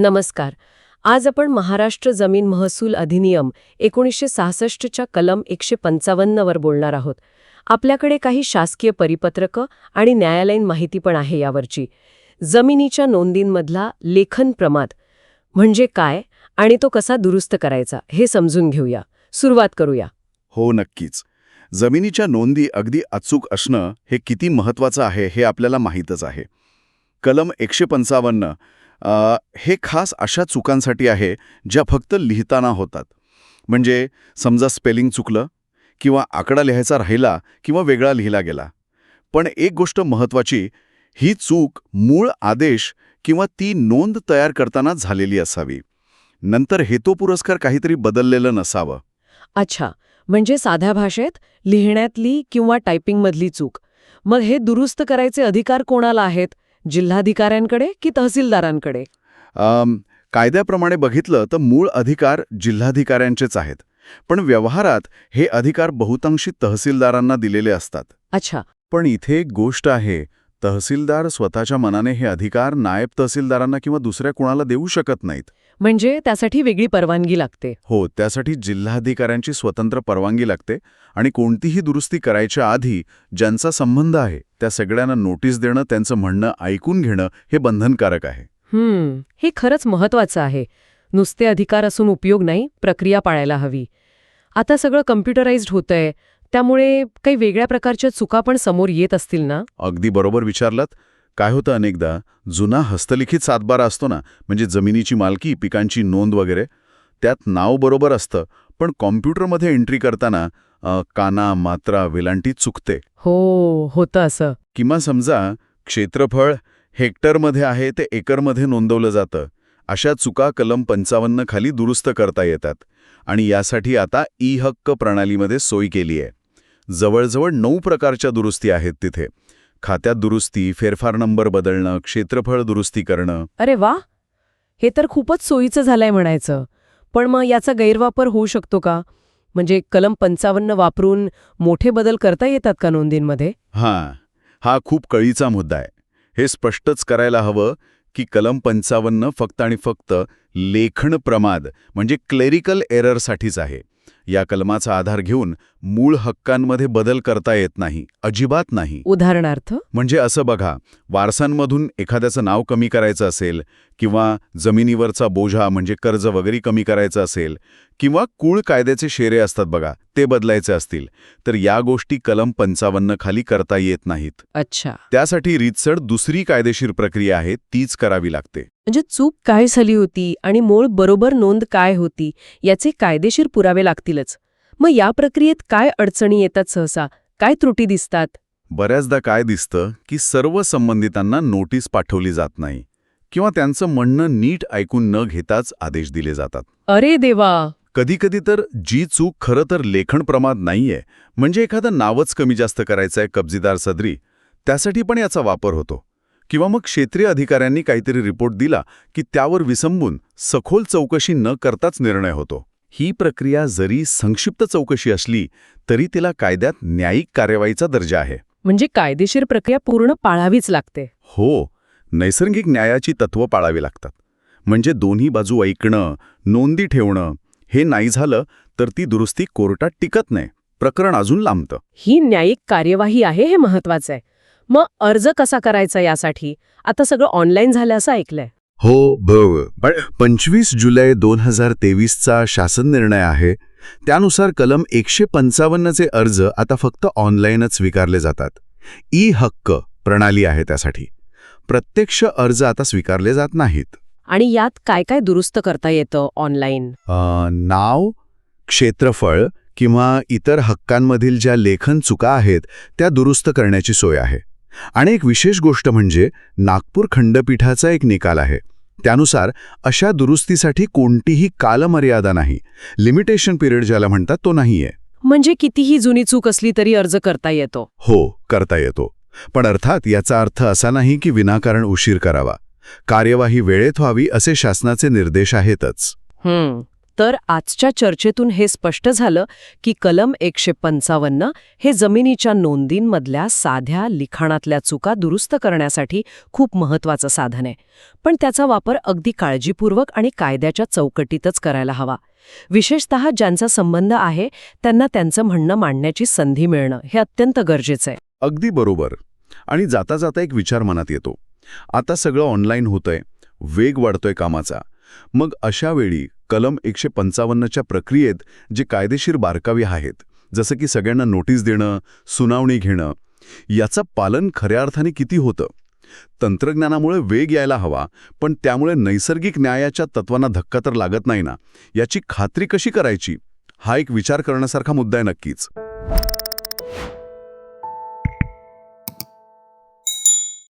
नमस्कार. आज आपण महाराष्ट्र जमीन महसूल अधिनियम एकोणीसशे सहासष्टच्या कलम एकशे पंचावन्नवर बोलणार आहोत. आपल्याकडे काही शासकीय परिपत्रकं आणि न्यायालयीन माहिती पण आहे यावरची. जमिनीच्या नोंदींमधला लेखन प्रमाद म्हणजे काय आणि तो कसा दुरुस्त करायचा हे समजून घेऊया. सुरुवात करूया. हो नक्कीच. जमिनीच्या नोंदी अगदी अचूक असणं हे किती महत्वाचं आहे हे आपल्याला माहीतच आहे. कलम एकशे पंचावन्न हे खास अशा चुकांसाठी आहे ज्या फक्त लिहिताना होतात. म्हणजे समजा स्पेलिंग चुकलं किंवा आकडा लिहायचा राहिला किंवा वेगळा लिहिला गेला. पण एक गोष्ट महत्त्वाची ही चूक मूळ आदेश किंवा ती नोंद तयार करताना झालेली असावी. नंतर हेतो पुरस्कार काहीतरी बदललेलं नसावं. अच्छा म्हणजे साध्या भाषेत लिहिण्यातली किंवा टायपिंगमधली चूक. मग हे दुरुस्त करायचे अधिकार कोणाला आहेत? जिल्हाधिकाऱ्यांकडे की तहसीलदारांकडे? कायद्याप्रमाणे बघितलं तर मूळ अधिकार जिल्हाधिकाऱ्यांचेच आहेत. पण व्यवहारात हे अधिकार बहुतांशी तहसीलदारांना दिलेले असतात. अच्छा. पण इथे एक गोष्ट आहे तहसीलदार स्वतःच्या मनाने हे अधिकार नायब तहसीलदारांना किंवा दुसऱ्या कुणाला देऊ शकत नाहीत. म्हणजे त्यासाठी वेगळी परवानगी लागते. हो त्यासाठी जिल्हाधिकाऱ्यांची स्वतंत्र परवानगी लागते आणि कोणतीही दुरुस्ती करायच्या आधी ज्यांचा संबंध आहे त्या सगळ्यांना नोटीस देणं त्यांचं म्हणणं ऐकून घेणं हे बंधनकारक आहे. हम्म हे खरंच महत्वाचं आहे. नुसते अधिकार असून उपयोग नाही प्रक्रिया पाळायला हवी. आता सगळं कम्प्युटराइज्ड होतंय. त्यामुळे काही वेगळ्या प्रकारच्या चुका पण समोर येत असतील ना? अगदी बरोबर विचारलात. काय होतं अनेकदा जुना हस्तलिखित सातबारा असतो ना म्हणजे जमिनीची मालकी पिकांची नोंद वगैरे त्यात नाव बरोबर असतं पण कॉम्प्युटरमध्ये एंट्री करताना काना मात्रा वेलांटी चुकते. हो होतं असं. किंवा समजा क्षेत्रफळ हेक्टरमध्ये आहे ते एकरमध्ये नोंदवलं जातं. अशा चुका कलम पंचावन्न खाली दुरुस्त करता येतात. आणि यासाठी आता ई हक्क प्रणालीमध्ये सोय केली आहे जवळजवळ नऊ प्रकारच्या दुरुस्ती आहेत तिथे. खात्यात दुरुस्ती फेरफार नंबर बदलणं क्षेत्रफळ दुरुस्ती करणं. अरे वा! हे तर खूपच सोयीचं झालंय म्हणायचं. पण मग याचा गैरवापर होऊ शकतो का? म्हणजे कलम पंचावन्न वापरून मोठे बदल करता येतात का नोंदींमध्ये? हां. हा खूप कळीचा मुद्दा आहे. हे स्पष्टच करायला हवं की कलम पंचावन्न फक्त आणि फक्त लेखन प्रमाद म्हणजे क्लेरिकल एररसाठीच आहे. या कलमाचा आधार घेऊन मूळ हक्कांमध्ये बदल करता येत नाही अजिबात नाही. उदाहरणार्थ? म्हणजे असं बघा वारसांमधून एखाद्याचं नाव कमी करायचं असेल किंवा जमिनीवरचा बोझा म्हणजे कर्ज वगैरे कमी करायचं असेल किंवा कुळ कायद्याचे शेरे असतात बघा ते बदलायचे असतील तर या गोष्टी कलम पंचावन्न खाली करता येत नाहीत. अच्छा. त्यासाठी रीतसर दुसरी कायदेशीर प्रक्रिया आहे तीच करावी लागते. म्हणजे चूक काय झाली होती आणि मूळ बरोबर नोंद काय होती याचे कायदेशीर पुरावे लागतीलच मग या प्रक्रियेत काय अडचणी येतात सहसा? काय त्रुटी दिसतात? बऱ्याचदा काय दिसतं की सर्व संबंधितांना नोटीस पाठवली जात नाही किंवा त्यांचं म्हणणं नीट ऐकून न घेताच आदेश दिले जातात. अरे देवा! कधीकधी तर जी चूक खरं तर लेखन प्रमाद नाहीये म्हणजे एखादं नावच कमी जास्त करायचं आहे कब्जेदार सदरी त्यासाठी पण याचा वापर होतो. किंवा मग क्षेत्रीय अधिकाऱ्यांनी काहीतरी रिपोर्ट दिला की त्यावर विसंबून सखोल चौकशी न करताच निर्णय होतो. ही प्रक्रिया जरी संक्षिप्त चौकशी असली तरी तिला कायद्यात न्यायिक कार्यवाहीचा दर्जा आहे. म्हणजे कायदेशीर प्रक्रिया पूर्ण पाळावीच लागते. हो नैसर्गिक न्यायाची तत्त्व पाळावी लागतात. म्हणजे दोन्ही बाजू ऐकणं नोंदी ठेवणं हे नाही झालं तर ती दुरुस्ती कोर्टात टिकत नाही. प्रकरण अजून लांबतं. ही न्यायिक कार्यवाही आहे हे महत्वाचं आहे. मग अर्ज कसा करायचा यासाठी? आता सगळं ऑनलाईन झालं असं ऐकलंय. हो बरोबर पंचवीस जुलै दोन हजार तेवीसचा शासन निर्णय आहे. त्यानुसार कलम एकशे पंचावन्नचे अर्ज आता फक्त ऑनलाईनच स्वीकारले जातात. ई हक्क प्रणाली आहे त्यासाठी. प्रत्यक्ष अर्ज आता स्वीकारले जात नाहीत. आणि यात काय काय दुरुस्त करता येतं ऑनलाईन? नाव क्षेत्रफळ किंवा इतर हक्कांमधील ज्या लेखन चुका आहेत त्या दुरुस्त करण्याची सोय आहे. आणि एक विशेष गोष्ट म्हणजे नागपूर खंडपीठाचा एक निकाल आहे. त्यानुसार अशा दुरुस्तीसाठी कोणतीही कालमर्यादा नाही. लिमिटेशन पिरियड ज्याला म्हणतात तो नाहीये. म्हणजे कितीही जुनी चूक असली तरी अर्ज करता येतो. हो करता येतो. पण अर्थात याचा अर्थ असा नाही की विनाकारण उशीर करावा. कार्यवाही वेळेत व्हावी असे शासनाचे निर्देश आहेतच. तर आजच्या चर्चेतून हे स्पष्ट झालं की कलम एकशे पंचावन्न हे जमिनीच्या नोंदींमधल्या साध्या लिखाणातल्या चुका दुरुस्त करण्यासाठी खूप महत्वाचं साधन आहे. पण त्याचा वापर अगदी काळजीपूर्वक आणि कायद्याच्या चौकटीतच करायला हवा. विशेषतः ज्यांचा संबंध आहे त्यांना त्यांचं म्हणणं मांडण्याची संधी मिळणं हे अत्यंत गरजेचं आहे. अगदी बरोबर. आणि जाता जाता एक विचार मनात येतो. आता सगळं ऑनलाईन होतंय वेग वाढतोय कामाचा. मग अशा वेळी कलम एकशे पंचावन्नच्या प्रक्रियेत जे कायदेशीर बारकावे आहेत जसं की सगळ्यांना नोटीस देणं सुनावणी घेणं याचं पालन खऱ्या अर्थाने किती होतं? तंत्रज्ञानामुळे वेग यायला हवा पण त्यामुळे नैसर्गिक न्यायाच्या तत्वांना धक्का तर लागत नाही ना? याची खात्री कशी करायची? हा एक विचार करण्यासारखा मुद्दा आहे नक्कीच.